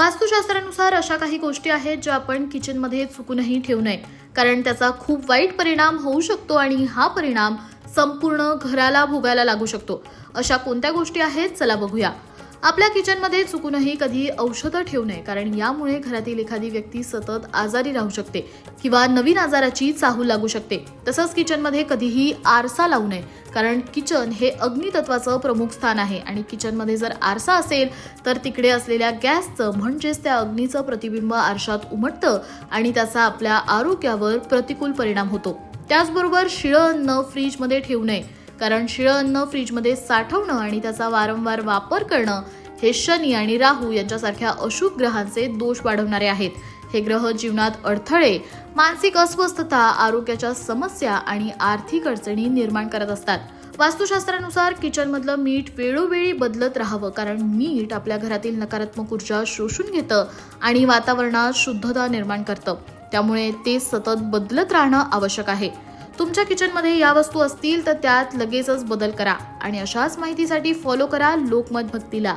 वास्तुशास्त्रानुसार अशा काही गोष्टी आहेत ज्या आपण किचनमध्ये चुकूनही ठेवू नये. कारण त्याचा खूप वाईट परिणाम होऊ शकतो आणि हा परिणाम संपूर्ण घराला भोगायला लागू शकतो. अशा कोणत्या गोष्टी आहेत? चला बघूया. आपल्या किचनमध्ये चुकूनही कधी औषधं ठेवू नये कारण यामुळे घरातील एखादी व्यक्ती सतत आजारी राहू शकते किंवा नवीन आजाराची चाहूल लागू शकते. तसंच किचनमध्ये कधीही आरसा लावू नये कारण किचन हे अग्नितत्वाचं प्रमुख स्थान आहे आणि किचनमध्ये जर आरसा असेल तर तिकडे असलेल्या गॅसचं म्हणजेच त्या अग्नीचं प्रतिबिंब आरशात उमटतं आणि त्याचा आपल्या आरोग्यावर प्रतिकूल परिणाम होतो. त्याचबरोबर शिळं अन्न फ्रीजमध्ये ठेवू नये कारण शिळं अन्न फ्रीजमध्ये साठवणं आणि त्याचा वारंवार वापर करणं हे शनी आणि राहू यांच्यासारख्या अशुभ ग्रहांचे दोष वाढवणारे आहेत. हे ग्रह जीवनात अडथळे मानसिक अस्वस्थता आरोग्याच्या समस्या आणि आर्थिक अडचणी निर्माण करत असतात. वास्तुशास्त्रानुसार किचनमधलं मीठ वेळोवेळी बदलत राहावं कारण मीठ आपल्या घरातील नकारात्मक ऊर्जा शोषून घेतं आणि वातावरणात शुद्धता निर्माण करतं. त्यामुळे ते सतत बदलत राहणं आवश्यक आहे. तुमच्या किचनमध्ये या वस्तू असतील तर त्यात लगेचच बदल करा आणि अशाच माहितीसाठी फॉलो करा लोकमत भक्तीला.